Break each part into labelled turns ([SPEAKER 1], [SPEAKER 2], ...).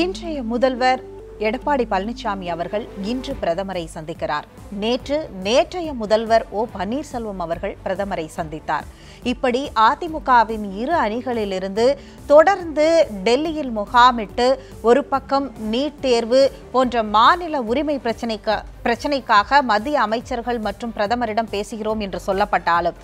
[SPEAKER 1] இன்றைய முதல்வர் எடப்பாடி பழனிசாமி அவர்கள் இன்று பிரதமரை சந்திக்கிறார். நேற்று நேற்றைய முதல்வர் ஓ பன்னீர்செல்வம் அவர்கள் பிரதமரை சந்தித்தார். இப்படி அதிமுகவின் இரு அணிகளிலிருந்து தொடர்ந்து டெல்லியில் முகாமிட்டு ஒரு பக்கம் நீட் தேர்வு போன்ற மாநில உரிமை பிரச்சனைக்கு பிரச்சனைக்காக மத்திய அமைச்சர்கள் மற்றும் பிரதமரிடம் பேசுகிறோம் என்று சொல்லப்பட்டாலும்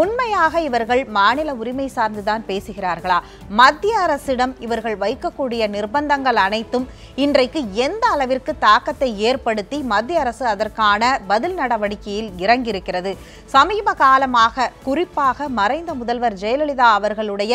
[SPEAKER 1] உண்மையாக இவர்கள் மாநில உரிமை சார்ந்துதான் பேசுகிறார்களா? மத்திய அரசிடம் இவர்கள் வைக்கக்கூடிய நிர்பந்தங்கள் அனைத்தும் இன்றைக்கு எந்த அளவிற்கு தாக்கத்தை ஏற்படுத்தி மத்திய அரசு அதற்கான பதில் நடவடிக்கையில் இறங்கியிருக்கிறது? சமீப காலமாக குறிப்பாக மறைந்த முதல்வர் ஜெயலலிதா அவர்களுடைய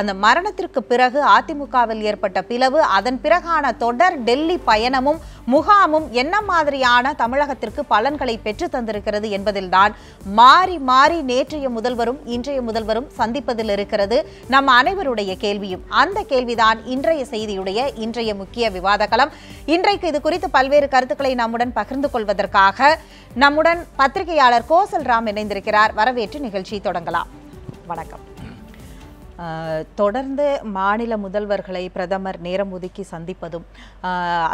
[SPEAKER 1] அந்த மரணத்திற்கு பிறகு அதிமுகவில் ஏற்பட்ட பிளவு அதன் பிறகான தொடர் டெல்லி பயணமும் முகாமும் என்ன மாதிரியான தமிழகத்திற்கு பலன்களை பெற்று தந்திருக்கிறது என்பதில்தான் மாறி மாறி நேற்றைய முதல்வரும் இன்றைய முதல்வரும் சந்திப்பதில் இருக்கிறது நம் அனைவருடைய கேள்வியும். அந்த கேள்விதான் இன்றைய செய்தியுடைய இன்றைய முக்கிய விவாத களம் இன்றைக்கு இது குறித்து பல்வேறு கருத்துக்களை நம்முடன் பகிர்ந்து கொள்வதற்காக நம்முடன் பத்திரிகையாளர் கோசல் ராம் இணைந்திருக்கிறார். வரவேற்று நிகழ்ச்சி தொடங்கலாம். வணக்கம். தொடர்ந்து மாநில முதல்வர்களை பிரதமர் நேரம் ஒதுக்கி சந்திப்பதும்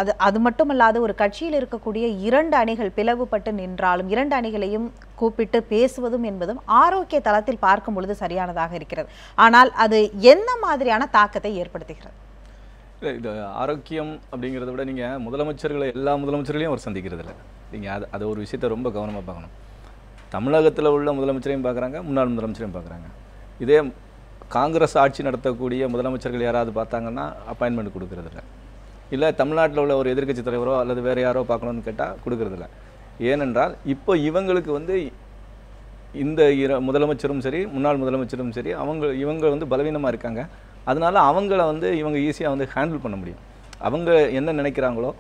[SPEAKER 1] அது அது மட்டுமல்லாது ஒரு கட்சியில் இருக்கக்கூடிய இரண்டு அணிகள் பிளவுபட்டு நின்றாலும் இரண்டு அணிகளையும் கூப்பிட்டு பேசுவதும் என்பதும் ஆரோக்கிய தளத்தில் பார்க்கும் பொழுது சரியானதாக இருக்கிறது. ஆனால் அது என்ன மாதிரியான தாக்கத்தை ஏற்படுத்துகிறது?
[SPEAKER 2] இது ஆரோக்கியம் அப்படிங்கிறத விட நீங்கள் முதலமைச்சர்களை எல்லா முதலமைச்சர்களையும் அவர் சந்திக்கிறது இல்லை நீங்கள் அது அது ஒரு விஷயத்தை ரொம்ப கவனமாக பார்க்கணும். தமிழகத்தில் உள்ள முதலமைச்சரையும் பார்க்குறாங்க முன்னாள் முதலமைச்சரையும் பார்க்குறாங்க. இதே காங்கிரஸ் ஆட்சி நடத்தக்கூடிய முதலமைச்சர்கள் யாராவது பார்த்தாங்கன்னா அப்பாயின்மெண்ட் கொடுக்குறதில்ல. இல்லை தமிழ்நாட்டில் உள்ள ஒரு எதிர்க்கட்சி தலைவரோ அல்லது வேறு யாரோ பார்க்கணும்னு கேட்டால் கொடுக்குறதில்ல. ஏனென்றால் இப்போ இவங்களுக்கு வந்து இந்த இர முதலமைச்சரும் சரி முன்னாள் முதலமைச்சரும் சரி அவங்க இவங்க வந்து பலவீனமாக இருக்காங்க. அதனால் அவங்கள வந்து இவங்க ஈஸியாக வந்து ஹேண்டில் பண்ண முடியும். அவங்க என்ன நினைக்கிறாங்களோ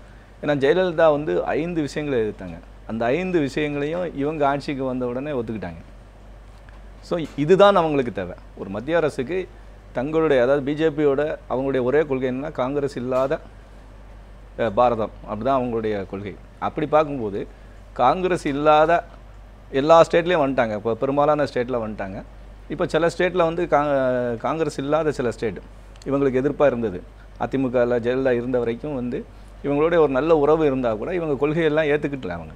[SPEAKER 2] ஏன்னா ஜெயலலிதா வந்து ஐந்து விஷயங்களை எதிர்த்தாங்க. அந்த ஐந்து விஷயங்களையும் இவங்க ஆட்சிக்கு வந்த உடனே ஒத்துக்கிட்டாங்க. ஸோ இதுதான் அவங்களுக்கு தேவை. ஒரு மத்திய அரசுக்கு தங்களுடைய அதாவது பிஜேபியோட அவங்களுடைய ஒரே கொள்கை என்னன்னா காங்கிரஸ் இல்லாத பாரதம். அப்படிதான் அவங்களுடைய கொள்கை. அப்படி பார்க்கும்போது காங்கிரஸ் இல்லாத எல்லா ஸ்டேட்லேயும் வந்துட்டாங்க. இப்போ பெரும்பாலான ஸ்டேட்டில் வந்துட்டாங்க. இப்போ சில ஸ்டேட்டில் வந்து கா காங்கிரஸ் இல்லாத சில ஸ்டேட் இவங்களுக்கு எதிர்ப்பாக இருந்தது. அதிமுகவில் ஜெயலலிதா இருந்த வரைக்கும் வந்து இவங்களுடைய ஒரு நல்ல உறவு இருந்தால் கூட இவங்க கொள்கையெல்லாம் ஏற்றுக்கிட்டல அவங்க.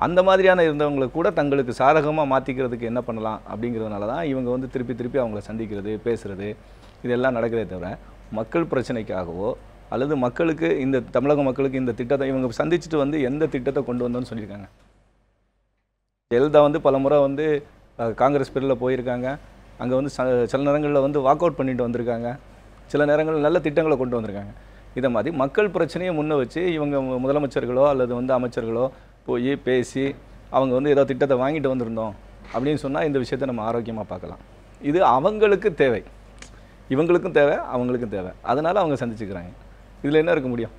[SPEAKER 2] அந்த மாதிரியான இருந்தவங்களை கூட தங்களுக்கு சாதகமாக மாற்றிக்கிறதுக்கு என்ன பண்ணலாம் அப்படிங்கிறதுனால தான் இவங்க வந்து திருப்பி திருப்பி அவங்கள சந்திக்கிறது பேசுகிறது இதெல்லாம் நடக்கிறதே தவிர மக்கள் பிரச்சனைக்காகவோ அல்லது மக்களுக்கு இந்த தமிழக மக்களுக்கு இந்த திட்டத்தை இவங்க சந்திச்சுட்டு வந்து எந்த திட்டத்தை கொண்டு வந்தோன்னு சொல்லியிருக்காங்க. ஜெயலலிதா வந்து பல முறை வந்து காங்கிரஸ் பேரில் போயிருக்காங்க. அங்கே வந்து ச- சில நேரங்களில் வந்து வாக் அவுட் பண்ணிட்டு வந்திருக்காங்க. சில நேரங்களில் நல்ல திட்டங்களை கொண்டு வந்திருக்காங்க. இதை மாதிரி மக்கள் பிரச்சனையை முன்ன வச்சு இவங்க முதலமைச்சர்களோ அல்லது வந்து அமைச்சர்களோ போய் பேசி அவங்க வந்து ஏதோ திட்டத்தை வாங்கிட்டு வந்திருந்தோம் அப்படின்னு சொன்னால் இந்த விஷயத்தை நம்ம ஆரோக்கியமாக பார்க்கலாம். இது அவங்களுக்கு தேவை. இவங்களுக்கும் தேவை அவங்களுக்கும் தேவை. அதனால் அவங்க சந்திச்சுக்கிறாங்க. இதில் என்ன இருக்க முடியும்?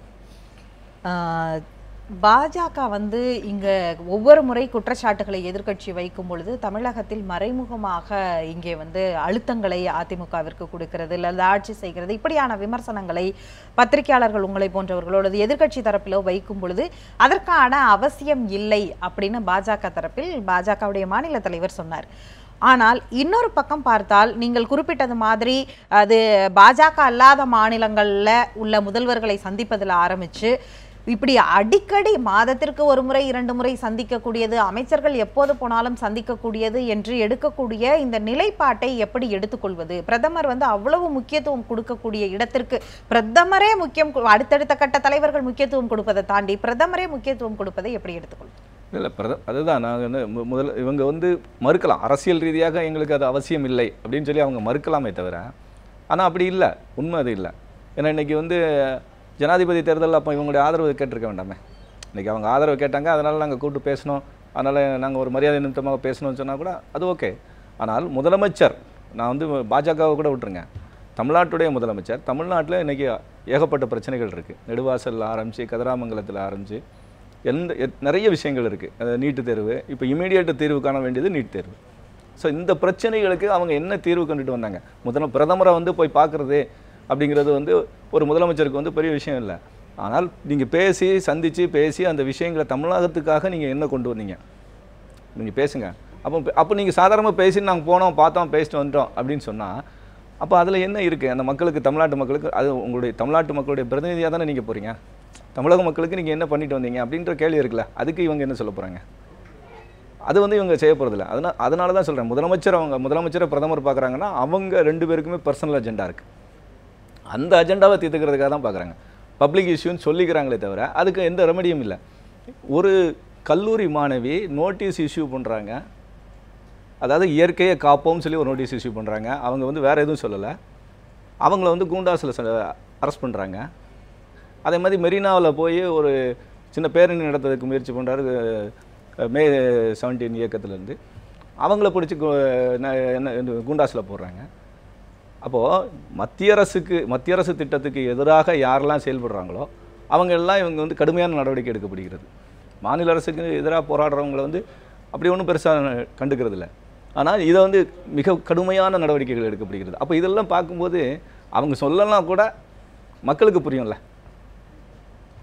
[SPEAKER 1] பாஜக வந்து இங்க ஒவ்வொரு முறை குற்றச்சாட்டுகளை எதிர்க்கட்சி வைக்கும் பொழுது தமிழகத்தில் மறைமுகமாக இங்கே வந்து அழுத்தங்களை அதிமுகவிற்கு கொடுக்கிறது அல்லது ஆட்சி செய்கிறது. இப்படியான விமர்சனங்களை பத்திரிகையாளர்கள் உங்களை போன்றவர்களோடது எதிர்க்கட்சி தரப்பிலோ வைக்கும் பொழுது அதற்கான அவசியம் இல்லை அப்படின்னு பாஜக தரப்பில் பாஜகவுடைய மாநில தலைவர் சொன்னார். ஆனால் இன்னொரு பக்கம் பார்த்தால் நீங்கள் குறிப்பிட்டது மாதிரி அது பாஜக அல்லாத மாநிலங்களில் உள்ள முதல்வர்களை சந்திப்பதில் ஆரம்பித்து இப்படி அடிக்கடி மாதத்திற்கு ஒரு முறை இரண்டு முறை சந்திக்கக்கூடியது அமைச்சர்கள் எப்போது போனாலும் சந்திக்கக்கூடியது என்று எடுக்கக்கூடிய இந்த நிலைப்பாட்டை எப்படி எடுத்துக்கொள்வது? பிரதமர் வந்து அவ்வளவு முக்கியத்துவம் கொடுக்கக்கூடிய இடத்திற்கு பிரதமரே முக்கியம் அடுத்தடுத்த கட்ட தலைவர்கள் முக்கியத்துவம் கொடுப்பதை தாண்டி பிரதமரே முக்கியத்துவம் கொடுப்பதை எப்படி எடுத்துக்கொள்வது?
[SPEAKER 2] இல்லை பிரத அதுதான் நாங்கள் வந்து மு- முதல்ல இவங்க வந்து மறுக்கலாம். அரசியல் ரீதியாக எங்களுக்கு அது அவசியம் இல்லை அப்படின்னு சொல்லி அவங்க மறுக்கலாமே தவிர ஆனால் அப்படி இல்லை. உண்மை அது இல்லை. ஏன்னா இன்னைக்கு வந்து ஜனாதிபதி தேர்தலில் அப்போ இவங்களுடைய ஆதரவு கேட்டிருக்க வேண்டாமே. இன்னைக்கு அவங்க ஆதரவு கேட்டாங்க அதனால் நாங்கள் கூப்பிட்டு பேசணும். அதனால் நாங்கள் ஒரு மரியாதை நிமித்தமாக பேசணும்னு சொன்னால் கூட அது ஓகே. ஆனால் முதலமைச்சர் நான் வந்து பாஜகவை கூட விட்டுருங்க. தமிழ்நாட்டுடைய முதலமைச்சர் தமிழ்நாட்டில் இன்றைக்கி ஏகப்பட்ட பிரச்சனைகள் இருக்குது நெடுவாசலில் ஆரம்பித்து கதிராமங்கலத்தில் ஆரம்பித்து எந்த எத்- நிறைய விஷயங்கள் இருக்குது நீட்டு தேர்வு இப்போ இமீடியட் தீர்வு காண வேண்டியது நீட் தேர்வு. ஸோ இந்த பிரச்சனைகளுக்கு அவங்க என்ன தீர்வு கண்டுட்டு வந்தாங்க? முதல்ல பிரதமரை வந்து போய் பார்க்குறது அப்படிங்கிறது வந்து ஒரு முதலமைச்சருக்கு வந்து பெரிய விஷயம் இல்லை. ஆனால் நீங்கள் பேசி சந்தித்து பேசி அந்த விஷயங்களை தமிழகத்துக்காக நீங்கள் என்ன கொண்டு வந்தீங்க? நீங்கள் பேசுங்க. அப்போ அப்போ நீங்கள் சாதாரணமாக பேசி நாங்கள் போனோம் பார்த்தோம் பேசிட்டு வந்துட்டோம் அப்படின்னு சொன்னால் அப்போ அதில் என்ன இருக்குது அந்த மக்களுக்கு தமிழ்நாட்டு மக்களுக்கு அது உங்களுடைய தமிழ்நாட்டு மக்களுடைய பிரதிநிதியாக தானே நீங்கள் போகிறீங்க தமிழக மக்களுக்கு நீங்கள் என்ன பண்ணிட்டு வந்தீங்க? அப்படின்ற கேள்வி இருக்குல்ல. அதுக்கு இவங்க என்ன சொல்ல போகிறாங்க அது வந்து இவங்க செய்ய போகிறதில்ல அதனால் அதனால தான் சொல்கிறேன் முதலமைச்சர் அவங்க முதலமைச்சரை பிரதமர் பார்க்குறாங்கன்னா அவங்க ரெண்டு பேருக்குமே பர்சனல் அஜெண்டா இருக்குது அந்த அஜெண்டாவை தீர்த்துக்கிறதுக்காக தான் பார்க்குறாங்க. பப்ளிக் இஷ்யூன்னு சொல்லிக்கிறாங்களே தவிர அதுக்கு எந்த ரெமடியும் இல்லை. ஒரு கல்லூரி மாணவி நோட்டீஸ் இஷ்யூ பண்ணுறாங்க அதாவது இயற்கையை காப்போம்னு சொல்லி ஒரு நோட்டீஸ் இஷ்யூ பண்ணுறாங்க அவங்க வந்து வேறு எதுவும் சொல்லலை. அவங்கள வந்து கூண்டாஸில் அரெஸ்ட் பண்ணுறாங்க அதே மாதிரி மெரினாவில் போய் ஒரு சின்ன பேரணி நடத்துறதுக்கு முயற்சி பண்ணுறாரு மே செவன்டீன் இயக்கத்துலேருந்து. அவங்கள பிடிச்சி கு- ந- என்ன குண்டாஸில் போடுறாங்க. அப்போது மத்திய அரசுக்கு மத்திய அரசு திட்டத்துக்கு எதிராக யாரெல்லாம் செயல்படுறாங்களோ அவங்க எல்லாம் இவங்க வந்து கடுமையான நடவடிக்கை எடுக்கப்படுகிறது. மாநில அரசுக்கு எதிராக போராடுறவங்களை வந்து அப்படி ஒன்றும் பெருசாக கண்டுக்கிறது இல்லை ஆனால் இதை வந்து மிக கடுமையான நடவடிக்கைகள் எடுக்கப்படுகிறது. அப்போ இதெல்லாம் பார்க்கும்போது அவங்க சொல்லலாம் கூட மக்களுக்கு புரியும்ல.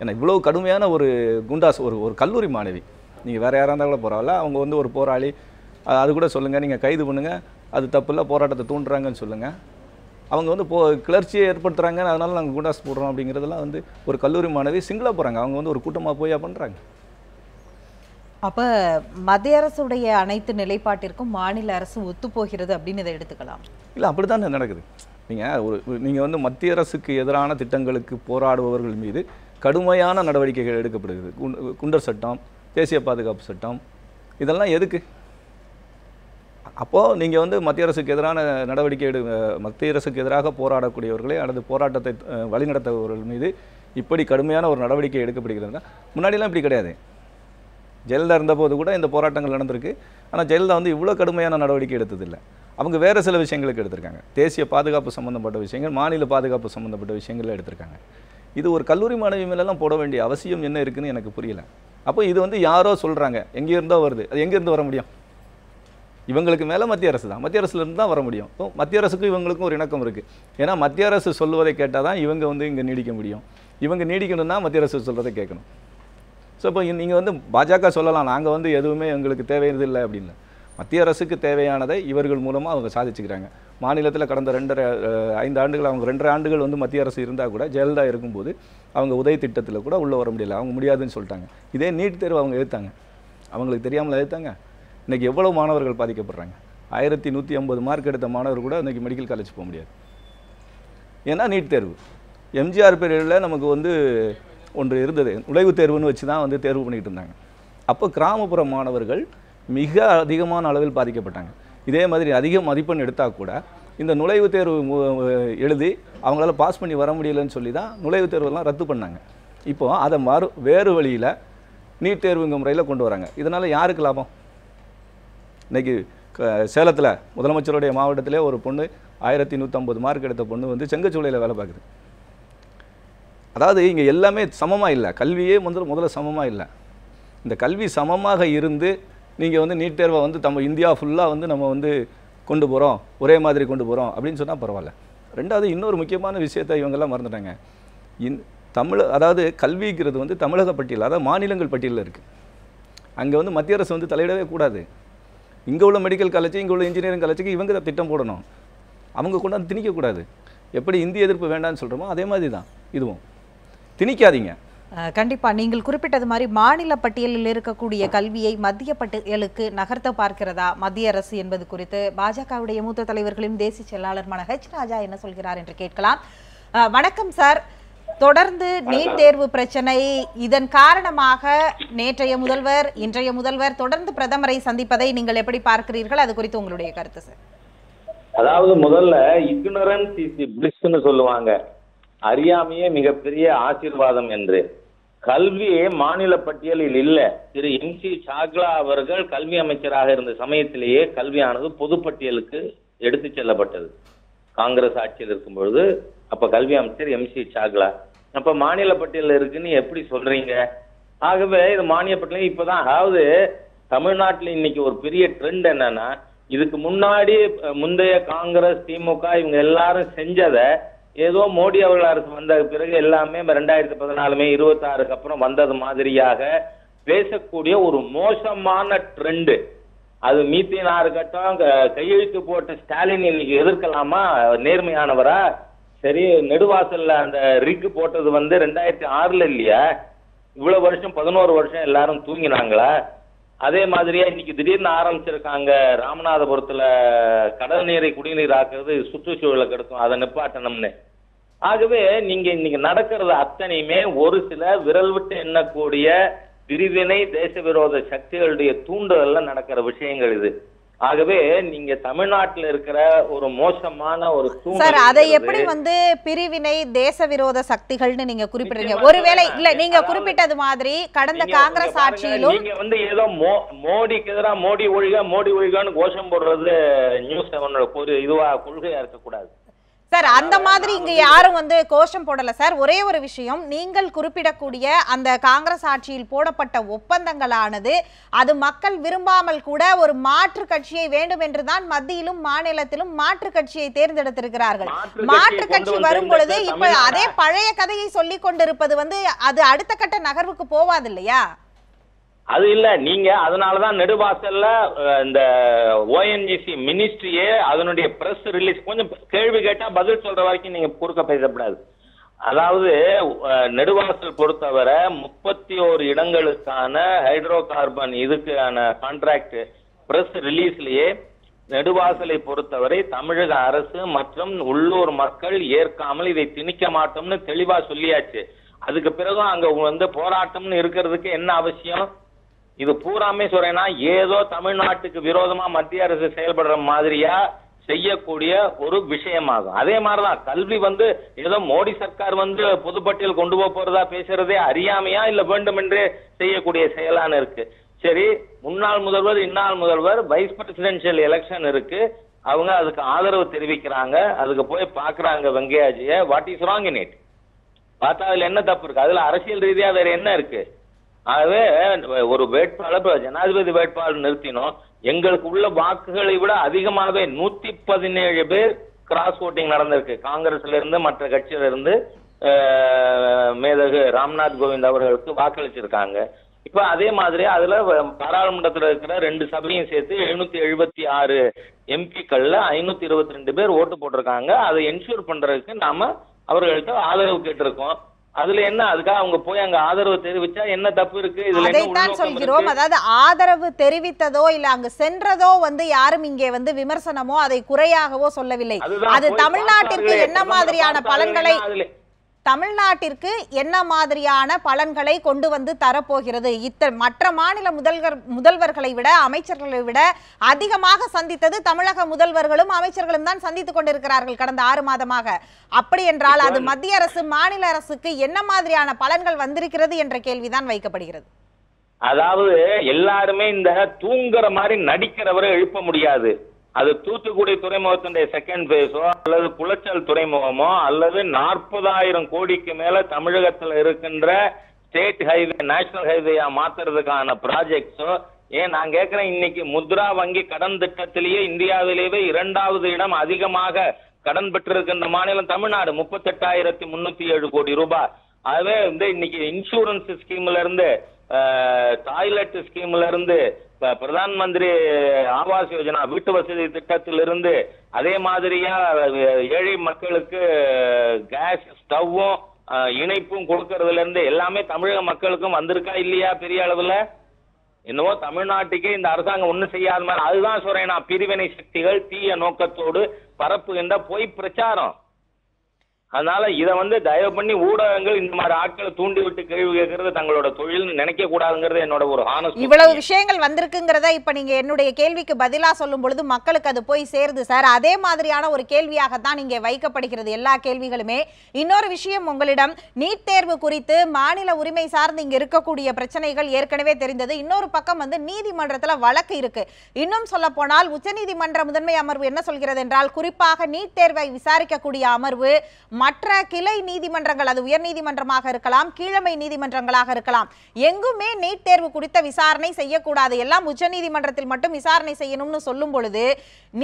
[SPEAKER 2] ஏன்னா இவ்வளோ கடுமையான ஒரு குண்டாஸ் ஒரு ஒரு கல்லூரி மாணவி. நீங்கள் வேறு யாராக இருந்தால் கூட பரவாயில்ல. அவங்க வந்து ஒரு போராளி. அது கூட சொல்லுங்கள் நீங்கள் கைது பண்ணுங்கள் அது தப்பில்ல போராட்டத்தை தூண்டுறாங்கன்னு சொல்லுங்கள் அவங்க வந்து போ கிளர்ச்சியை ஏற்படுத்துகிறாங்க அதனால நாங்கள் குண்டாஸ் போடுறோம் அப்படிங்கிறதெல்லாம் வந்து ஒரு கல்லூரி மாணவி சிங்கிளாக போகிறாங்க அவங்க வந்து ஒரு கூட்டமாக போயா பண்ணுறாங்க
[SPEAKER 1] அப்ப மத்திய அரசுடைய அனைத்து நிலைப்பாட்டிற்கும் மாநில அரசு ஒத்துப்போகிறது அப்படின்னு இதை எடுத்துக்கலாம்.
[SPEAKER 2] இல்லை அப்படி தான் நடக்குது. நீங்கள் ஒரு நீங்கள் வந்து மத்திய அரசுக்கு எதிரான திட்டங்களுக்கு போராடுபவர்கள் மீது கடுமையான நடவடிக்கைகள் எடுக்கப்படுகிறது. குண்டு- குண்டர் சட்டம் தேசிய பாதுகாப்பு சட்டம் இதெல்லாம் எதுக்கு? அப்போது நீங்கள் வந்து மத்திய அரசுக்கு எதிரான நடவடிக்கை எடு மத்திய அரசுக்கு எதிராக போராடக்கூடியவர்களை அல்லது போராட்டத்தை அஹ், வழிநடத்துபவர்கள் மீது இப்படி கடுமையான ஒரு நடவடிக்கை எடுக்கப்படுகிறதுனா முன்னாடிலாம் இப்படி கிடையாது. ஜெயலலிதா இருந்தபோது கூட இந்த போராட்டங்கள் நடந்திருக்கு. ஆனால் ஜெயலலிதா வந்து இவ்வளோ கடுமையான நடவடிக்கை எடுத்ததில்லை. அவங்க வேறு சில விஷயங்களுக்கு எடுத்திருக்காங்க. தேசிய பாதுகாப்பு சம்மந்தப்பட்ட விஷயங்கள் மாநில பாதுகாப்பு சம்மந்தப்பட்ட விஷயங்கள்ல எடுத்திருக்காங்க. இது ஒரு கல்லூரி மாணவி மேலெல்லாம் போட வேண்டிய அவசியம் என்ன இருக்குன்னு எனக்கு புரியல. அப்போ இது வந்து யாரோ சொல்கிறாங்க எங்கேருந்தோ வருது. அது எங்கேருந்து வர முடியும்? இவங்களுக்கு மேலே மத்திய அரசு தான். மத்திய அரசுலேருந்து தான் வர முடியும். மத்திய அரசுக்கும் இவங்களுக்கும் ஒரு இணக்கம் இருக்குது ஏன்னா மத்திய அரசு சொல்வதை கேட்டால் தான் இவங்க வந்து இங்கே நீடிக்க முடியும். இவங்க நீடிக்கணும்னா மத்திய அரசு சொல்கிறத கேட்கணும். ஸோ இப்போ நீங்கள் வந்து பாஜக சொல்லலாம். நாங்கள் வந்து எதுவுமே எங்களுக்கு தேவையில்லை அப்படின்னு. மத்திய அரசுக்கு தேவையானதை இவர்கள் மூலமாக அவங்க சாதிச்சுக்கிறாங்க. மாநிலத்தில் கடந்த ரெண்டரை ஐந்து ஆண்டுகள் அவங்க ரெண்டரை ஆண்டுகள் வந்து மத்திய அரசு இருந்தால் கூட ஜெயலலிதா இருக்கும்போது அவங்க உதய திட்டத்தில் கூட உள்ளே வர முடியல. அவங்க முடியாதுன்னு சொல்லிட்டாங்க. இதே நீட் தேர்வு அவங்க எழுத்தாங்க அவங்களுக்கு தெரியாமல் எழுத்தாங்க இன்றைக்கி எவ்வளோ மாணவர்கள் பாதிக்கப்படுறாங்க? ஆயிரத்தி நூற்றி ஐம்பது மார்க் எடுத்த மாணவர் கூட இன்றைக்கி மெடிக்கல் காலேஜ் போக முடியாது. ஏன்னா நீட் தேர்வு. எம்ஜிஆர் பீரியடில் நமக்கு வந்து ஒன்று இருந்தது. நுழைவுத் தேர்வுன்னு வச்சு தான் வந்து தேர்வு பண்ணிக்கிட்டு இருந்தாங்க. அப்போ கிராமப்புற மாணவர்கள் மிக அதிகமான அளவில் பாதிக்கப்பட்டாங்க. இதே மாதிரி அதிக மதிப்பெண் எடுத்தால் கூட இந்த நுழைவுத் தேர்வு மு- எழுதி அவங்களால பாஸ் பண்ணி வர முடியலன்னு சொல்லி தான் நுழைவுத் தேர்வெல்லாம் ரத்து பண்ணாங்க. இப்போ அதை மறு வேறு வழியில் நீட் தேர்வுங்க முறையில் கொண்டு வராங்க. இதனால் யாருக்கு லாபம்? இன்னைக்கு சேலத்தில் முதலமைச்சருடைய மாவட்டத்திலே ஒரு பொண்ணு ஆயிரத்தி நூற்றம்பது மார்க் எடுத்த பொண்ணு வந்து செங்கச்சூளையில் வேலை பார்க்குது. அதாவது இங்கே எல்லாமே சமமாக இல்லை. கல்வியே முதல்ல முதல்ல சமமாக இல்லை. இந்த கல்வி சமமாக இருந்து நீங்கள் வந்து நீட் தேர்வை வந்து நம்ம இந்தியா ஃபுல்லாக வந்து நம்ம வந்து கொண்டு போகிறோம் ஒரே மாதிரி கொண்டு போகிறோம் அப்படின்னு சொன்னால் பரவாயில்ல. ரெண்டாவது இன்னொரு முக்கியமான விஷயத்தை இவங்கெல்லாம் மறந்துட்டாங்க. இன் தமிழ் அதாவது கல்விங்கிறது வந்து தமிழக பட்டியல் அதாவது மாநிலங்கள் பட்டியலில் இருக்குது அங்கே வந்து மத்திய அரசு வந்து தலையிடவே கூடாது. இங்கே உள்ள மெடிக்கல் காலேஜ் இங்கே உள்ள இன்ஜினியரிங் காலேஜுக்கு இவங்க தான் திட்டம் போடணும். அவங்க கொண்டாந்து திணிக்கக்கூடாது. எப்படி இந்திய எதிர்ப்பு வேண்டாம்னு சொல்கிறோமோ அதே மாதிரி தான் இதுவும். திணிக்காதீங்க.
[SPEAKER 1] கண்டிப்பாக நீங்கள் குறிப்பிட்டது மாதிரி மாநில பட்டியலில் இருக்கக்கூடிய கல்வியை மத்திய பட்டியலுக்கு நகர்த்த பார்க்கிறதா மத்திய அரசு என்பது குறித்து பாஜகவுடைய மூத்த தலைவர்களின் தேசிய செயலாளருமான ஹெச் ராஜா என்ன சொல்கிறார் என்று கேட்கலாம். வணக்கம் சார். தொடர்ந்து நீட் தேர்வு பிரச்சனை இதன் காரணமாக நேற்றைய முதல்வர் இன்றைய முதல்வர் தொடர்ந்து பிரதமரை சந்திப்பதை நீங்கள் எப்படி பார்க்கிறீர்கள்? அது குறித்து உங்களுடைய கருத்து சார்.
[SPEAKER 3] அதாவது முதல்ல இக்னரன்ஸ் இஸ் பிளிஸ்ன்னு சொல்லுவாங்க. அறியாமையே மிகப்பெரிய ஆசீர்வாதம் என்று. கல்வியே மாநில பட்டியலில் இல்ல. திரு எம் சி சாக்லா அவர்கள் கல்வி அமைச்சராக இருந்த சமயத்திலேயே கல்வியானது பொதுப்பட்டியலுக்கு எடுத்து செல்லப்பட்டது. காங்கிரஸ் ஆட்சியில் இருக்கும் பொழுது அப்ப கல்வி அமைச்சர் எம் சி சாக்லா. அப்ப மாநில பட்டியலில் இருக்குன்னு எப்படி சொல்றீங்க? ஆகவே இது மானிய பட்டியல் இப்பதான் அதாவது தமிழ்நாட்டில் இன்னைக்கு ஒரு பெரிய ட்ரெண்ட் என்னன்னா இதுக்கு முன்னாடி முந்தைய காங்கிரஸ் திமுக இவங்க எல்லாரும் செஞ்சதை ஏதோ மோடி அவர்கள் அரசு வந்த பிறகு எல்லாமே ரெண்டாயிரத்தி பதினாலுமே இருபத்தாறுக்கு அப்புறம் வந்தது மாதிரியாக பேசக்கூடிய ஒரு மோசமான ட்ரெண்டு அது மீத்தேனா இருக்கட்டும் கையெழுத்து போட்ட ஸ்டாலின் இன்னைக்கு எதிர்க்கலாமா? நேர்மையானவரா? சரி நெடுவாசல்ல அந்த ரிக் போட்டது வந்து ரெண்டாயிரத்தி ஆறுல இல்லையா? இவ்வளவு வருஷம் பதினோரு வருஷம் எல்லாரும் தூங்கினாங்களா? அதே மாதிரியே இன்னைக்கு திடீர்னு ஆரம்பிச்சிருக்காங்க ராமநாதபுரத்துல கடல் நீரை குடிநீர் ஆக்குறது சுற்றுச்சூழலை கெடுக்கும் அதை நிப்பாட்டணும்னு. ஆகவே நீங்க இன்னைக்கு நடக்கிறது அத்தனையுமே ஒரு சில விரல் விட்டு எண்ணக்கூடிய பிரிவினை தேச விரோத சக்திகளுடைய தூண்டுதல்ல நடக்கிற விஷயங்கள் இது. ஆகவே நீங்க தமிழ்நாட்டுல இருக்கிற ஒரு மோசமான ஒரு
[SPEAKER 1] சார் அதை எப்படி வந்து பிரிவினை தேச விரோத சக்திகள்னு நீங்க குறிப்பிடுறீங்க ஒருவேளை. இல்ல நீங்க குறிப்பிட்டது மாதிரி கடந்த காங்கிரஸ் ஆட்சியிலும்
[SPEAKER 3] நீங்க வந்து ஏதோ மோ- மோடிக்கு எதிராக மோடி ஒழிக மோடி ஒழிகான்னு கோஷம் போடுறது நியூஸ் செவனோட ஒரு இதுவா கொள்கையா இருக்கக்கூடாது
[SPEAKER 1] சார் அந்த மாதிரி இங்க யாரும் வந்து கோஷம் போடல சார். ஒரே ஒரு விஷயம் நீங்கள் குறிப்பிடக்கூடிய அந்த காங்கிரஸ் ஆட்சியில் போடப்பட்ட ஒப்பந்தங்களானது அது மக்கள் விரும்பாமல் கூட ஒரு மாற்று கட்சியை வேண்டும் என்றுதான் மத்தியிலும் மாநிலத்திலும் மாற்று கட்சியை தேர்ந்தெடுத்திருக்கிறார்கள்.
[SPEAKER 3] மாற்று
[SPEAKER 1] கட்சி வரும் பொழுது இப்ப? அதே பழைய கதையை சொல்லிக் கொண்டிருப்பது வந்து அது அடுத்த கட்ட நகர்வுக்கு போவாது இல்லையா
[SPEAKER 3] அது இல்ல நீங்க அதனாலதான் நெடுவாசல்ல இந்த ஓஎன்ஜிசி மினிஸ்ட்ரியே அதனுடைய பிரஸ் ரிலீஸ் கொஞ்சம் கேள்வி கேட்டா பதில் சொல்ற வரைக்கும் நீங்க குறுக்க பேசக்கூடாது. அதாவது நெடுவாசல் பொறுத்தவரை முப்பத்தி ஓரு இடங்களுக்கான ஹைட்ரோ கார்பன் இதுக்கான கான்ட்ராக்ட் பிரஸ் ரிலீஸ்லயே நெடுவாசலை பொறுத்தவரை தமிழக அரசு மற்றும் உள்ளூர் மக்கள் ஏற்காமல் இதை திணிக்க மாட்டோம்னு தெளிவா சொல்லியாச்சு. அதுக்கு பிறகும் அங்க வந்து போராட்டம்னு இருக்கிறதுக்கு என்ன அவசியம்? இது பூராமே சொல்றேன்னா ஏதோ தமிழ்நாட்டுக்கு விரோதமா மத்திய அரசு செயல்படுற மாதிரியா செய்யக்கூடிய ஒரு விஷயமாகும். அதே மாதிரிதான் கல்வி வந்து ஏதோ மோடி சர்க்கார் வந்து பொதுப்பட்டியல் கொண்டு போக போறதா பேசுறதே அறியாமையா இல்ல வேண்டுமென்றே செய்யக்கூடிய செயலான இருக்கு. சரி முன்னாள் முதல்வர் இன்னாள் முதல்வர் வைஸ் பிரசிடென்சியல் எலெக்ஷன் இருக்கு. அவங்க அதுக்கு ஆதரவு தெரிவிக்கிறாங்க. அதுக்கு போய் பாக்குறாங்க வெங்கையாஜிய. What is wrong in it பார்த்தா அதுல என்ன தப்பு இருக்கு? அதுல அரசியல் ரீதியா வேற என்ன இருக்கு? ஆகவே ஒரு வேட்பாளர் ஜனாதிபதி வேட்பாளர் நிறுத்தினோம். எங்களுக்கு உள்ள வாக்குகளை விட அதிகமாகவே நூத்தி பதினேழு பேர் கிராஸ் ஓட்டிங் நடந்திருக்கு. காங்கிரஸ்ல இருந்து மற்ற கட்சியில இருந்து அஹ், மேதகு ராம்நாத் கோவிந்த் அவர்களுக்கு வாக்களிச்சிருக்காங்க. இப்ப அதே மாதிரி அதுல பாராளுமன்றத்தில் பாராளுமன்றத்துல இருக்கிற ரெண்டு சபையும் சேர்த்து எழுநூத்தி எழுபத்தி ஆறு எம்பிக்கள்ல ஐநூத்தி இருபத்தி ரெண்டு பேர் ஓட்டு போட்டிருக்காங்க. அதை என்ஷூர் பண்றதுக்கு நாம அவர்கள்ட்ட ஆதரவு கேட்டிருக்கோம். அதுல என்ன? அதுக்காக அவங்க போய் அங்க ஆதரவு தெரிவிச்சா என்ன தப்பு இருக்கு? இதுல
[SPEAKER 1] அதைத்தான் சொல்கிறோம்? அதாவது ஆதரவு தெரிவித்ததோ இல்ல அங்க சென்றதோ வந்து யாரும் இங்கே வந்து விமர்சனமோ அதை குறையாகவோ சொல்லவில்லை. அது தமிழ்நாட்டிற்கு என்ன மாதிரியான பலன்களை தமிழ்நாட்டிற்கு என்ன மாதிரியான பலன்களை கொண்டு வந்து தரப்போகிறது? இத்த மற்ற மாநில முதல்வர் முதல்வர்களை விட அமைச்சர்களை விட அதிகமாக சந்தித்தது தமிழக முதல்வர்களும் அமைச்சர்களும் தான் சந்தித்துக் கொண்டிருக்கிறார்கள் கடந்த ஆறு மாதமாக. அப்படி என்றால் அது மத்திய அரசு மாநில அரசுக்கு என்ன மாதிரியான பலன்கள் வந்திருக்கிறது என்ற கேள்விதான் வைக்கப்படுகிறது.
[SPEAKER 3] அதாவது எல்லாருமே இந்த தூங்குற மாதிரி நடிக்கிறவரை எழுப்ப முடியாது. அது தூத்துக்குடி துறைமுகத்தினுடைய செகண்ட் பேஸோ அல்லது குளச்சல் துறைமுகமோ அல்லது நாற்பதாயிரம் கோடிக்கு மேல தமிழகத்தில் இருக்கின்ற ஸ்டேட் ஹைவே நேஷனல் ஹைவேயா மாத்துறதுக்கான ப்ராஜெக்ட்ஸோ ஏன் நான் கேட்கிறேன் இன்னைக்கு முத்ரா வங்கி கடன் திட்டத்திலேயே இந்தியாவிலேயே இரண்டாவது இடம் அதிகமாக கடன் பெற்றிருக்கின்ற மாநிலம் தமிழ்நாடு முப்பத்தெட்டாயிரத்தி முன்னூத்தி ஏழு கோடி ரூபாய். அதுவே வந்து இன்னைக்கு இன்சூரன்ஸ் ஸ்கீம்ல இருந்து டாய்லெட் ஸ்கீம்ல இருந்து பிரதான் மந்திரி ஆவாஸ் யோஜனா வீட்டு வசதி திட்டத்திலிருந்து அதே மாதிரியா ஏழை மக்களுக்கு கேஸ் ஸ்டவ்வும் இணைப்பும் கொடுக்கறதுல இருந்து எல்லாமே தமிழக மக்களுக்கும் வந்திருக்கா இல்லையா பெரிய அளவுல? என்னவோ தமிழ்நாட்டுக்கே இந்த அரசாங்கம் ஒன்னும் செய்யாத மாதிரி. அதுதான் சொல்றேன் நான். பிரிவினை சக்திகள் தீய நோக்கத்தோடு பரப்புகின்ற பொய் பிரச்சாரம். அதனால இதை வந்து தயவு பண்ணி ஊடகங்கள் இந்த மாதிரி ஆட்களை தூண்டி விட்டு கேள்வி கேட்கறது தங்களோட தொழில்னு நினைக்க கூடாதுங்கிறது என்னோட ஒரு ஆனஸ்ட்
[SPEAKER 1] இவ்வளவு விஷயங்கள் வந்திருக்குங்கிறத இப்ப நீங்க என்னுடைய கேள்விக்கு பதிலா சொல்லும் பொழுது மக்களுக்கு அது போய் சேருது சார். அதே மாதிரியான ஒரு கேள்வியாக தான் இங்கே வைக்கப்படுகிறது எல்லா கேள்விகளுமே. இன்னொரு விஷயம் உங்களிடம் நீட் தேர்வு குறித்து மாநில உரிமை சார்ந்து இங்க இருக்கக்கூடிய பிரச்சனைகள் ஏற்கனவே தெரிந்தது. இன்னொரு பக்கம் வந்து நீதிமன்றத்துல வழக்கு இருக்கு. இன்னும் சொல்ல போனால் உச்சநீதிமன்ற முதன்மை அமர்வு என்ன சொல்கிறது என்றால் குறிப்பாக நீட் தேர்வை விசாரிக்கக்கூடிய அமர்வு மற்ற கிளை நீதிமன்றங்கள் அது உயர் நீதிமன்றமாக இருக்கலாம் கீழமை நீதிமன்றங்களாக இருக்கலாம் எங்குமே நீட் தேர்வு குறித்த விசாரணை செய்யக்கூடாது. எல்லாம் உச்சநீதிமன்றத்தில் மட்டும் விசாரணை செய்யணும்னு சொல்லும் பொழுது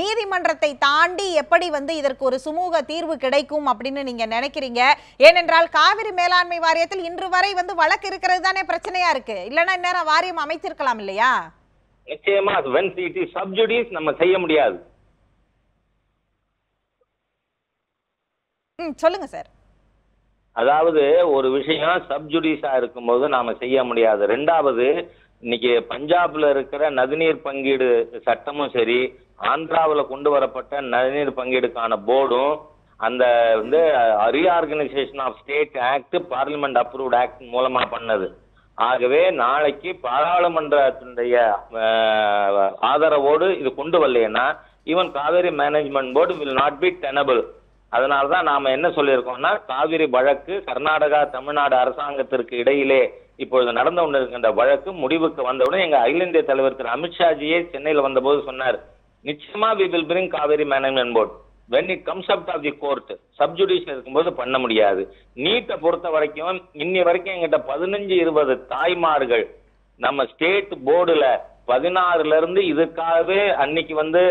[SPEAKER 1] நீதிமன்றத்தை தாண்டி எப்படி வந்து இதற்கு ஒரு சுமூக தீர்வு கிடைக்கும் அப்படின்னு நீங்க நினைக்கிறீங்க? ஏனென்றால் காவிரி மேலாண்மை வாரியத்தில் இன்று வரை வந்து வழக்கு இருக்கிறது தானே பிரச்சனையா இருக்கு. இல்லைன்னா இந்நேரம் வாரியம் அமைச்சிருக்கலாம் இல்லையா?
[SPEAKER 3] நிச்சயமா வென் இட் இஸ் சப்ஜுடிஸ் நம்ம செய்ய முடியாது.
[SPEAKER 1] சொல்லுங்க சார்.
[SPEAKER 3] அதாவது ஒரு விஷயம் சப்ஜுடிஸா இருக்கும்போது நாம செய்ய முடியாது. ரெண்டாவது இன்னைக்கு பஞ்சாப்ல இருக்கிற நதிநீர் பங்கீடு சட்டமும் சரி ஆந்திராவுல கொண்டு வரப்பட்ட நதிநீர் பங்கீடுக்கான போர்டும் அந்த வந்து reorganisation of state act parliament approved act மூலமா பண்ணது. ஆகவே நாளைக்கு பாராளுமன்றத்தினுடைய ஆதரவோடு இது கொண்டு வரலைன்னா even Kaveri management board will not be tenable அதனால தான் நாம என்ன சொல்லியிருக்கோம்னா காவிரி வழக்கு கர்நாடகா தமிழ்நாடு அரசாங்கத்திற்கு இடையிலே இப்பொழுது நடந்து கொண்டிருக்கின்ற வழக்கு முடிவுக்கு வந்தவுடன் எங்க அகில இந்திய தலைவர் திரு அமித்ஷாஜியே சென்னையில் வந்தபோது சொன்னார் நிச்சயமா we will bring Kaveri management board when it comes up of the court சப்ஜுடிஷன் இருக்கும்போது பண்ண முடியாது. நீட்டை பொறுத்த வரைக்கும் இன்னி வரைக்கும் எங்கிட்ட பதினஞ்சு இருபது தாய்மார்கள் நம்ம ஸ்டேட் போர்டுல பதினாறுல இருந்து இதுக்காகவே அன்னைக்கு வந்து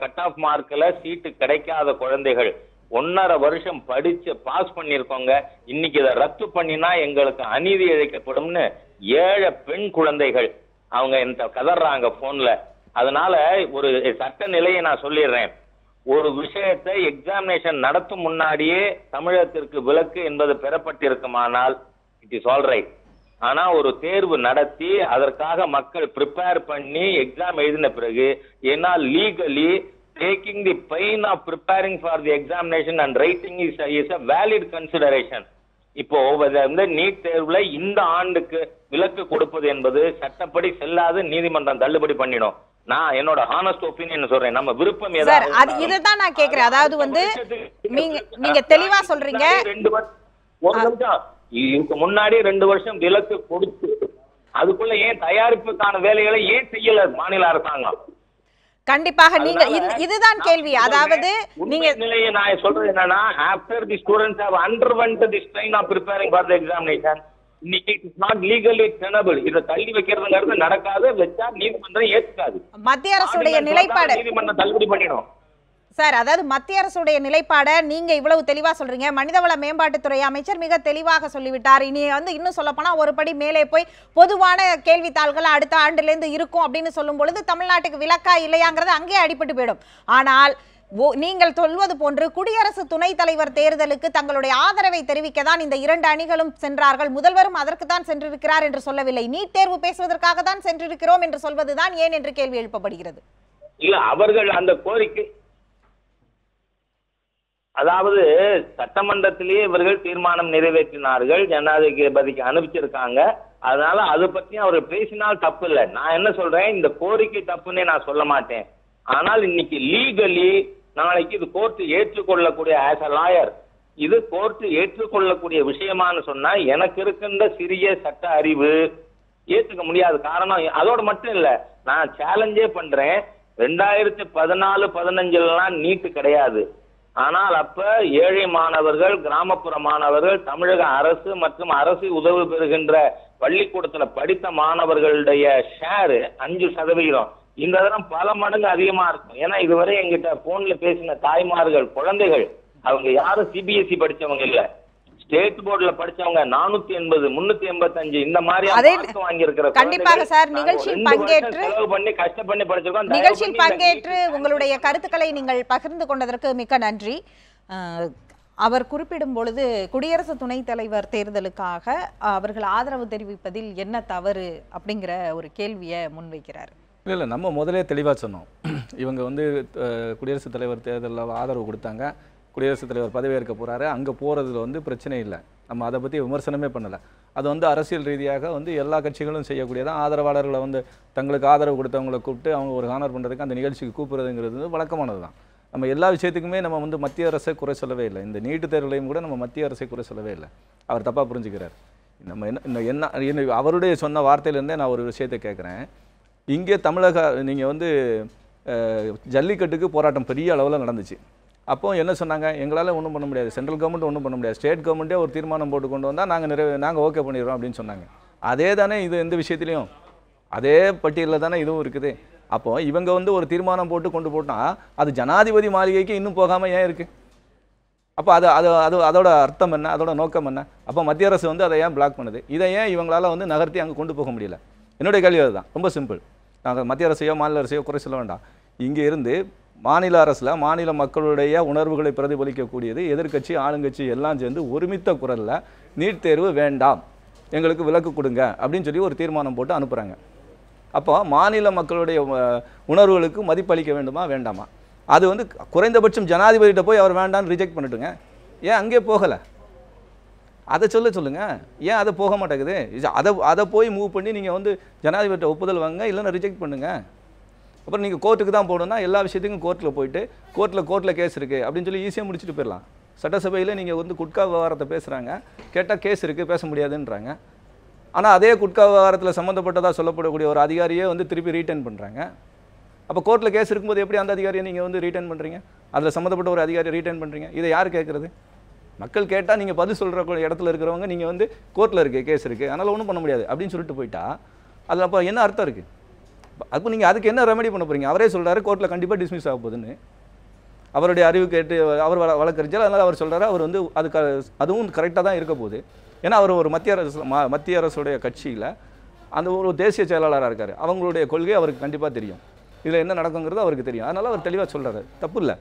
[SPEAKER 3] கட் ஆஃப் மார்க்ல சீட்டு கிடைக்காத குழந்தைகள் ஒன்னரை வருஷம் படிச்சு பாஸ் பண்ணியிருக்கோங்க. இன்னைக்கு இதை ரத்து பண்ணினா எங்களுக்கு அநீதி இழைக்கப்படும்னு ஏழை பெண் குழந்தைகள் அவங்க இந்த கதறாங்க போன்ல அதனால ஒரு சட்ட நிலையை நான் சொல்லிடுறேன். ஒரு விஷயத்தை எக்ஸாமினேஷன் நடத்தும் முன்னாடியே தமிழகத்திற்கு விலக்கு என்பது பெறப்பட்டிருக்குமானால் இட் இஸ் ஆல் ரைட் ஆனா ஒரு தேர்வு நடத்தி அதற்காக மக்கள் ப்ரிப்பேர் பண்ணி எக்ஸாம் எழுதின பிறகு ஏன்னா legally taking the pain of preparing for the examination and writing is is a valid consideration இப்போ இது வந்து நீட் தேர்வுல இந்த ஆண்டுக்கு விலக்கு கொடுப்பது என்பது சட்டப்படி செல்லாது நீதிமன்றம் தள்ளுபடி பண்ணிடும். நான் என்னோட ஹானஸ்ட் ஒப்பீனியன் சொல்றேன். நம்ம விருப்பம் ஏதாவது
[SPEAKER 1] அது இதுதான் நான் கேக்குறேன். அதாவது வந்து நீங்க நீங்க தெளிவா சொல்றீங்க.
[SPEAKER 3] ரெண்டு வருஷம் இதுக்கு முன்னாடி ரெண்டு வருஷம் விலக்கு கொடுத்து அதுக்குள்ள ஏன் தயாரிப்புக்கான வேலைகளை ஏன் செய்யல மாநில அரசாங்கம்?
[SPEAKER 1] கண்டிப்பாக நீங்க இதுதான் கேள்வி. அதாவது நீங்க
[SPEAKER 3] நிலையை நான் சொல்றது என்னன்னா after the students have underwent the strain of preparing for the examination இன்னைக்கு இட்ஸ் நாட் லீகலி டெனபிள் இதை தள்ளி வைக்கிறதுங்கிறது நடக்காது வச்சா நீதிமன்றம் ஏத்துக்காது.
[SPEAKER 1] மத்திய அரசுடைய நிலைப்பாடு.
[SPEAKER 3] நீதிமன்றம் தள்ளுபடி பண்ணிடும்.
[SPEAKER 1] சார் அதாவது மத்திய அரசுடைய நிலைப்பாடை நீங்க இவ்வளவு தெளிவா சொல்றீங்க. மனிதவள மேம்பாட்டுத்துறை அமைச்சர் மிக தெளிவாக சொல்லிவிட்டார். இனி வந்து இன்னும் சொல்ல போனா ஒரு படி மேலே போய் பொதுவான கேள்வித்தாள்கள் அடுத்த ஆண்டுல இருந்து இருக்கும் அப்படின்னு சொல்லும் பொழுது தமிழ்நாட்டுக்கு விலக்கா இல்லையாங்கிறது அங்கேயே அடிபட்டு போயிடும். ஆனால் ஓ- நீங்கள் சொல்வது போன்று குடியரசு துணைத் தலைவர் தேர்தலுக்கு தங்களுடைய ஆதரவை தெரிவிக்க தான் இந்த இரண்டு அணிகளும் சென்றார்கள். முதல்வரும் அதற்கு தான் சென்றிருக்கிறார் என்று சொல்லவில்லை. நீட் தேர்வு பேசுவதற்காக தான் சென்றிருக்கிறோம் என்று சொல்வதுதான் ஏன் என்று கேள்வி எழுப்பப்படுகிறது?
[SPEAKER 3] இல்ல அவர்கள் அந்த கோரிக்கை அதாவது சட்டமன்றத்திலேயே இவர்கள் தீர்மானம் நிறைவேற்றினார்கள் ஜனாதிபதிக்கு அனுப்பிச்சிருக்காங்க. அதனால அதை பத்தி அவர்கள் பேசினால் தப்பு இல்லை. நான் என்ன சொல்றேன்? இந்த கோரிக்கை தப்புன்னே நான் சொல்ல மாட்டேன். ஆனால் இன்னைக்கு லீகலி நாளைக்கு இது கோர்ட்டு ஏற்றுக்கொள்ளக்கூடிய ஆஸ் அ லாயர் இது கோர்ட்டு ஏற்றுக்கொள்ளக்கூடிய விஷயமான்னு சொன்னா எனக்கு இருக்கின்ற சிறிய சட்ட அறிவு ஏற்றுக்க முடியாது. காரணம் அதோட மட்டும் இல்ல நான் சேலஞ்சே பண்றேன். ரெண்டாயிரத்தி பதினாலு பதினஞ்சுலாம் நீட்டு கிடையாது. ஆனால் அப்ப ஏழை மாணவர்கள் கிராமப்புற மாணவர்கள் தமிழக அரசு மற்றும் அரசு உதவி பெறுகின்ற பள்ளிக்கூடத்துல படித்த மாணவர்களுடைய ஷேர் அஞ்சு சதவிகிதம் இந்த தரம் பல மடங்கு அதிகமா இருக்கும். ஏன்னா இதுவரை எங்கிட்ட போன்ல பேசின தாய்மார்கள் குழந்தைகள் அவங்க யாரும் சிபிஎஸ்சி படிச்சவங்க இல்லை. ஸ்டேட் போர்டுல படிச்சவங்க நானூத்தி எண்பது முன்னூத்தி எண்பத்தஞ்சு இந்த மாதிரி வாங்கியிருக்கிற
[SPEAKER 1] கண்டிப்பாக சார், நிகழ்ச்சியில் பங்கேற்று-
[SPEAKER 3] செலவு பண்ணி கஷ்டப்பட்டு படிச்சிருக்கோம்.
[SPEAKER 1] நிகழ்ச்சியில் பங்கேற்று உங்களுடைய கருத்துக்களை நீங்கள் பகிர்ந்து கொண்டதற்கு மிக்க நன்றி. அவர் குறிப்பிடும் பொழுது குடியரசு துணைத் தலைவர் தேர்தலுக்காக அவர்கள் ஆதரவு தெரிவிப்பதில் என்ன தவறு அப்படிங்கிற ஒரு கேள்வியை முன்வைக்கிறார்.
[SPEAKER 2] இல்லை இல்லை நம்ம முதலே தெளிவாக சொன்னோம். இவங்க வந்து குடியரசுத் தலைவர் தேர்தலில் ஆதரவு கொடுத்தாங்க. குடியரசுத் தலைவர் பதவியேற்க போகிறாரு அங்கே போகிறதுல வந்து பிரச்சனை இல்லை. நம்ம அதை பற்றி விமர்சனமே பண்ணலை. அது வந்து அரசியல் ரீதியாக வந்து எல்லா கட்சிகளும் செய்யக்கூடியதான் ஆதரவாளர்களை வந்து தங்களுக்கு ஆதரவு கொடுத்தவங்களை கூப்பிட்டு அவங்க ஒரு ஹானர் பண்ணுறதுக்கு அந்த நிகழ்ச்சிக்கு கூப்பிட்றதுங்கிறது வந்து வழக்கமானது தான் நம்ம எல்லா விஷயத்துக்குமே நம்ம வந்து மத்திய அரசை குறை சொல்லவே இல்லை. இந்த நீட்டு தேர்வுலையும் கூட நம்ம மத்திய அரசை குறை சொல்லவே இல்லை. அவர் தப்பாக புரிஞ்சுக்கிறார். நம்ம என்ன என்ன என்ன அவருடைய சொன்ன வார்த்தையிலேருந்தே நான் ஒரு விஷயத்தை கேட்குறேன். இங்கே தமிழக நீங்கள் வந்து ஜல்லிக்கட்டுக்கு போராட்டம் பெரிய அளவில் நடந்துச்சு. அப்போ என்ன சொன்னாங்க? எங்களால் ஒன்றும் பண்ண முடியாது. சென்ட்ரல் கவர்மெண்ட் ஒன்றும் பண்ண முடியாது. ஸ்டேட் கவர்மெண்ட்டே ஒரு தீர்மானம் போட்டு கொண்டு வந்தால் நாங்கள் நிறைவே நாங்கள் ஓகே பண்ணிடுறோம் அப்படின்னு சொன்னாங்க. அதே தானே இது எந்த விஷயத்துலையும். அதே பட்டியலில் தானே இதுவும் இருக்குது. அப்போது இவங்க வந்து ஒரு தீர்மானம் போட்டு கொண்டு போட்டால் அது ஜனாதிபதி மாளிகைக்கு இன்னும் போகாமல் ஏன் இருக்குது அப்போ அது அது அது அதோட அர்த்தம் என்ன? அதோட நோக்கம் என்ன? அப்போ மத்திய அரசு வந்து அதை ஏன் பிளாக் பண்ணுது? இதை ஏன் இவங்களால் வந்து நகர்த்தி அங்கே கொண்டு போக முடியல? என்னுடைய கேள்வி அதுதான். ரொம்ப சிம்பிள் நாங்கள் மத்திய அரசையோ மாநில அரசையோ குறை சொல்ல வேண்டாம். இங்கே இருந்து மாநில அரசில் மாநில மக்களுடைய உணர்வுகளை பிரதிபலிக்கக்கூடியது எதிர்க்கட்சி ஆளுங்கட்சி எல்லாம் சேர்ந்து ஒருமித்த குரலில் நீட் தேர்வு வேண்டாம் எங்களுக்கு விலக்கு கொடுங்க அப்படின்னு சொல்லி ஒரு தீர்மானம் போட்டு அனுப்புகிறாங்க அப்போ மாநில மக்களுடைய உணர்வுகளுக்கு மதிப்பளிக்க வேண்டுமா வேண்டாமா? அது வந்து குறைந்தபட்சம் ஜனாதிபதிகிட்ட போய் அவர் வேண்டாம்னு ரிஜெக்ட் பண்ணிட்டுங்க. ஏன் அங்கே போகலை? அதை சொல்ல சொல்லுங்கள் ஏன் அதை போக மாட்டேங்குது? இது அதை அதை போய் மூவ் பண்ணி நீங்கள் வந்து ஜனாதிபதியிட்ட ஒப்புதல் வாங்க இல்லைன்னா ரிஜெக்ட் பண்ணுங்கள் அப்புறம் நீங்கள் கோர்ட்டுக்கு தான் போகணும்னா எல்லா விஷயத்துக்கும் கோர்ட்டில் போயிட்டு கோர்ட்டில் கோர்ட்டில் கேஸ் இருக்குது அப்படின்னு சொல்லி ஈஸியாக முடிச்சுட்டு போயிடலாம். சட்டசபையில் நீங்கள் வந்து குட்கா விவகாரத்தை பேசுகிறாங்க கேட்டால் கேஸ் இருக்குது பேச முடியாதுன்றாங்க. ஆனால் அதே குட்கா விவகாரத்தில் சம்மந்தப்பட்டதாக சொல்லப்படக்கூடிய ஒரு அதிகாரியே வந்து திருப்பி ரீட்டர்ன் பண்ணுறாங்க அப்போ கோர்ட்டில் கேஸ் இருக்கும்போது எப்படி அந்த அதிகாரியை நீங்கள் வந்து ரீட்டர்ன் பண்ணுறீங்க அதில் சம்மந்தப்பட்ட ஒரு அதிகாரியை ரீட்டர்ன் பண்ணுறீங்க இதை யார் கேட்குறது மக்கள் கேட்டால் நீங்கள் பதில் சொல்கிற இடத்துல இருக்கிறவங்க நீங்கள் வந்து கோர்ட்டில் இருக்குது கேஸ் இருக்குது அதனால் ஒன்றும் பண்ண முடியாது. அப்படின்னு சொல்லிட்டு போயிட்டா அதில் அப்போ என்ன அர்த்தம் இருக்குது அப்போ நீங்கள் அதுக்கு என்ன ரெமெடி பண்ண போகிறீங்க அவரே சொல்கிறாரு கோர்ட்டில் கண்டிப்பாக டிஸ்மிஸ் ஆக போகுதுன்னு. அவருடைய அறிவு கேட்டு அவர் வழ- வழக்கறிஞர் அதனால் அவர் சொல்கிறாரு அவர் வந்து அது க அதுவும் கரெக்டாக தான் இருக்க போகுது. ஏன்னா அவர் ஒரு மத்திய அரசு ம- மத்திய அரசுடைய கட்சியில் அந்த ஒரு தேசிய செயலாளராக இருக்கார். அவங்களுடைய கொள்கை அவருக்கு கண்டிப்பாக தெரியும். இதில் என்ன நடக்குங்கிறது அவருக்கு தெரியும். அதனால் அவர் தெளிவாக சொல்கிறாரு தப்பு இல்லை.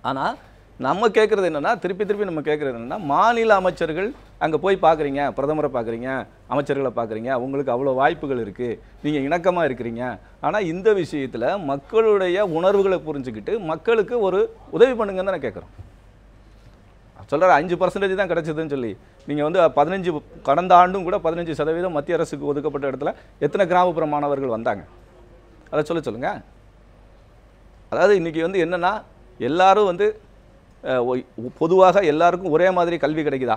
[SPEAKER 2] ஆனால் நம்ம கேட்குறது என்னென்னா திருப்பி திருப்பி நம்ம கேட்குறது என்னென்னா மாநில அமைச்சர்கள் அங்கே போய் பார்க்குறீங்க பிரதமரை பார்க்குறீங்க அமைச்சர்களை பார்க்குறீங்க உங்களுக்கு அவ்வளோ வாய்ப்புகள் இருக்குது நீங்கள் இணக்கமாக இருக்கிறீங்க. ஆனால் இந்த விஷயத்தில் மக்களுடைய உணர்வுகளை புரிஞ்சுக்கிட்டு மக்களுக்கு ஒரு உதவி பண்ணுங்கன்னு தானே கேட்குறோம் சொல்கிற அஞ்சு பர்சன்டேஜ் தான் கிடச்சிதுன்னு சொல்லி நீங்கள் வந்து பதினஞ்சு கடந்த ஆண்டும் கூட பதினஞ்சு சதவீதம் மத்திய அரசுக்கு ஒதுக்கப்பட்ட இடத்துல எத்தனை கிராமப்புற மாணவர்கள் வந்தாங்க? அதை சொல்ல சொல்லுங்கள் அதாவது இன்றைக்கி வந்து என்னென்னா எல்லாரும் வந்து பொதுவாக எல்லாருக்கும் ஒரே மாதிரி கல்வி கிடைக்குதா?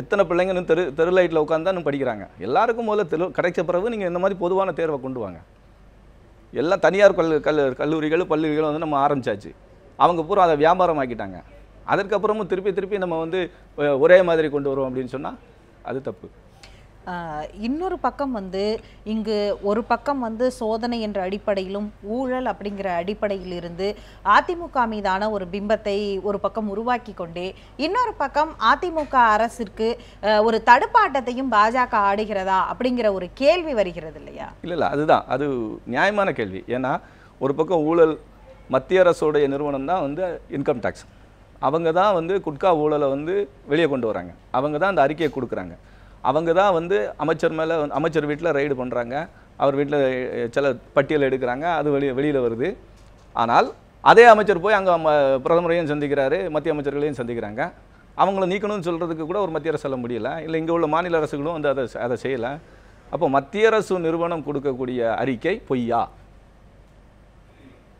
[SPEAKER 2] எத்தனை பிள்ளைங்க தெரு தெரு லைட்டில் உட்காந்து படிக்கிறாங்க? எல்லாருக்கும் முதல்ல தெரு கிடைச்ச பிறகு நீங்கள் இந்த மாதிரி பொதுவான தேர்வை கொண்டு வாங்க. எல்லாம் தனியார் கல் கல் கல்லூரிகள் பள்ளிகள் வந்து நம்ம ஆரம்பிச்சாச்சு. அவங்க பூரா அதை வியாபாரம் ஆக்கிட்டாங்க அதற்கப்புறமும் திருப்பி திருப்பி நம்ம வந்து ஒரே மாதிரி கொண்டு வருவோம் அப்படின்னு சொன்னால் அது தப்பு.
[SPEAKER 1] இன்னொரு பக்கம் வந்து இங்கு ஒரு பக்கம் வந்து சோதனை என்ற அடிப்படையிலும் ஊழல் அப்படிங்கிற அடிப்படையில் இருந்து அதிமுக மீதான ஒரு பிம்பத்தை ஒரு பக்கம் உருவாக்கி கொண்டே இன்னொரு பக்கம் அதிமுக அரசிற்கு ஒரு தடுப்பாட்டத்தையும் பாஜக ஆடுகிறதா அப்படிங்கிற ஒரு கேள்வி வருகிறது இல்லையா?
[SPEAKER 2] இல்லை இல்லை அதுதான். அது நியாயமான கேள்வி. ஏன்னா ஒரு பக்கம் ஊழல் மத்திய அரசுடைய நிறுவனம் தான் வந்து இன்கம் டேக்ஸ் அவங்க தான் வந்து குட்கா ஊழலை வந்து வெளியே கொண்டு வராங்க. அவங்க தான் அந்த அறிக்கையை கொடுக்குறாங்க. அவங்க தான் வந்து அமைச்சர் மேலே அமைச்சர் வீட்டில் ரைடு பண்ணுறாங்க அவர் வீட்டில் சில பட்டியல் எடுக்கிறாங்க. அது வெளியே வெளியில் வருது. ஆனால் அதே அமைச்சர் போய் அங்கே பிரதமரையும் சந்திக்கிறாரு மத்திய அமைச்சர்களையும் சந்திக்கிறாங்க. அவங்கள நீக்கணும்னு சொல்கிறதுக்கு கூட ஒரு மத்திய அரசு சொல்ல முடியல. இல்லை இங்கே உள்ள மாநில அரசுகளும் வந்து அதை அதை செய்யலை. அப்போ மத்திய அரசு நிறுவனம் கொடுக்கக்கூடிய அறிக்கை பொய்யா?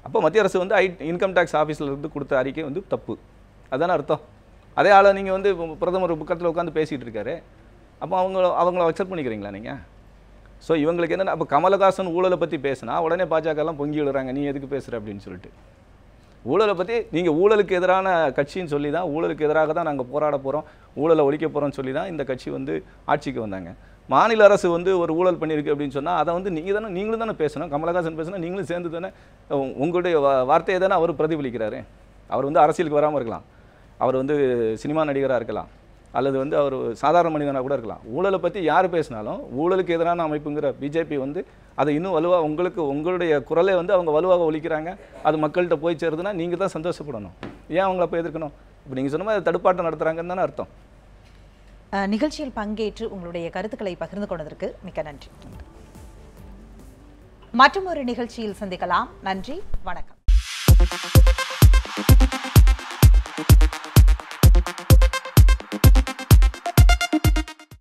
[SPEAKER 2] அப்போ மத்திய அரசு வந்து ஐ இன்கம் டேக்ஸ் ஆஃபீஸில் இருந்து கொடுத்த அறிக்கை வந்து தப்பு. அதான அர்த்தம்? அதே ஆளை நீங்கள் வந்து பிரதமர் பக்கத்தில் உட்காந்து பேசிகிட்டு இருக்காரு. அப்போ அவங்கள அவங்கள அக்செப்ட் பண்ணிக்கிறீங்களா நீங்கள் ஸோ இவங்களுக்கு என்னென்ன அப்போ கமலஹாசன் ஊழலை பற்றி பேசினா உடனே பாஜகலாம் பொங்கி விழுறாங்க நீ எதுக்கு பேசுகிற அப்படின்னு சொல்லிட்டு. ஊழலை பற்றி நீங்கள் ஊழலுக்கு எதிரான கட்சின்னு சொல்லி தான் ஊழலுக்கு எதிராக தான் நாங்கள் போராட போகிறோம் ஊழலை ஒழிக்க போகிறோம்னு சொல்லி தான் இந்த கட்சி வந்து ஆட்சிக்கு வந்தாங்க. மாநில அரசு வந்து ஒரு ஊழல் பண்ணியிருக்கு அப்படின்னு சொன்னால் அதை வந்து நீங்கள் தானே நீங்களும் தானே பேசணும் கமலஹாசன் பேசினா நீங்களும் சேர்ந்து தானே உங்களுடைய வார்த்தையை தானே அவர் பிரதிபலிக்கிறாரு. அவர் வந்து அரசியலுக்கு வராமல் இருக்கலாம். அவர் வந்து சினிமா நடிகராக இருக்கலாம். அல்லது வந்து அவர் சாதாரண மனிதனாக கூட இருக்கலாம். ஊழலை பற்றி யார் பேசினாலும் ஊழலுக்கு எதிரான அமைப்புங்கிற பிஜேபி வந்து அதை இன்னும் வலுவாக உங்களுக்கு உங்களுடைய குரலை வந்து அவங்க வலுவாக ஒழிக்கிறாங்க. அது மக்கள்கிட்ட போய் சேருதுன்னா நீங்கள் தான் சந்தோஷப்படணும். ஏன் அவங்கள போய் எதிர்க்கணும்? இப்போ நீங்கள் சொன்ன மாதிரி தடுப்பாட்டம் நடத்துகிறாங்கன்னு தானே அர்த்தம்.
[SPEAKER 1] நிகழ்ச்சியில் பங்கேற்று உங்களுடைய கருத்துக்களை பகிர்ந்து கொண்டதற்கு மிக்க நன்றி. மற்றும் ஒரு நிகழ்ச்சியில் சந்திக்கலாம். நன்றி. வணக்கம்.